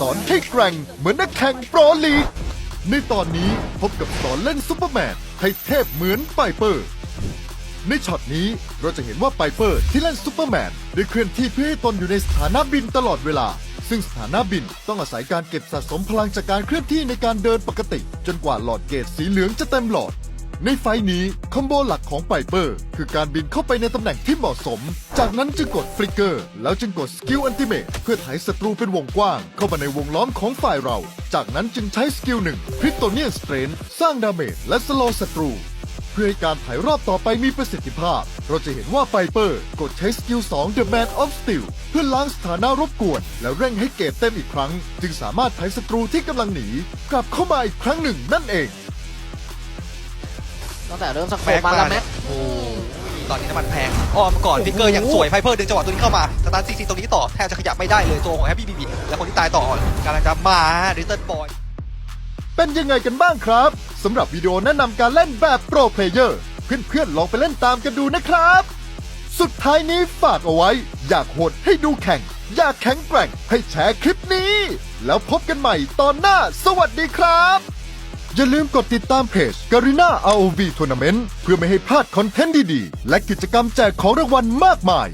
สอนให้แกร่งเหมือนนักแข่งโปรลีก ในตอนนี้พบกับสอนเล่นซุปเปอร์แมนให้เทพเหมือนไปเปอร์ ในช็อตนี้เราจะเห็นว่าไปเปอร์ที่เล่นซูเปอร์แมนได้เคลื่อนที่เพื่อให้ตนอยู่ในสถานะบินตลอดเวลา ซึ่งสถานะบินต้องอาศัยการเก็บสะสมพลังจากการเคลื่อนที่ในการเดินปกติ จนกว่าหลอดเกตสีเหลืองจะเต็มหลอด ในไฟนี้คอมโบหลักของไปเปอร์คือการบินเข้าไปในตำแหน่งที่เหมาะสม จากนั้นจึงกดฟลิกเกอร์ แล้วจึงกดสกิลอันติเมทเพื่อไถศัตรูเป็นวงกว้าง เข้ามาในวงล้อมของฝ่ายเรา จากนั้นจึงใช้สกิลหนึ่งคริปโตเนียนสเตรนสร้างดาเมจและสโลศัตรู เพื่อให้การถ่ายรอบต่อไปมีประสิทธิภาพ เราจะเห็นว่าไ i เปอร์กดใช้สกิล2 The Man of Steel เพื่อล้างสถานะรบกวน แล้วเร่งให้เกรดเต็มอีกครั้ง จึงสามารถถ่ายศัตรูที่กำลังหนีกลับเข้ามาอีกครั้งหนึ่งนั่นเอง ตั้งแต่เริ่มสโคแม็ปกมามาแล้วแม็กโอ้ตอนนี้น้ำมันแพงอ้อมก่อนฟิกเกอร์อย่างสวยไพเปอร์ดึงจังหวะตัวนี้เข้ามาสตาร์ทซีซีตรงนี้ต่อแทบจะขยับไม่ได้เลยตัวของแฮปปี้บีบีและคนที่ตายต่อกำลังจะมาดิจิตอลบอยเป็นยังไงกันบ้างครับสำหรับวิดีโอแนะนำการเล่นแบบโปรเพลเยอร์เพื่อนๆลองไปเล่นตามกันดูนะครับ สุดท้ายนี้ฝากเอาไว้ อยากโหดให้ดูแข่ง อยากแข็งแกร่งให้แชร์คลิปนี้ แล้วพบกันใหม่ตอนหน้า สวัสดีครับ อย่าลืมกดติดตามเพจ Garena ROV Tournament เพื่อไม่ให้พลาดคอนเทนต์ดีๆ และกิจกรรมแจกของรางวัลมากมาย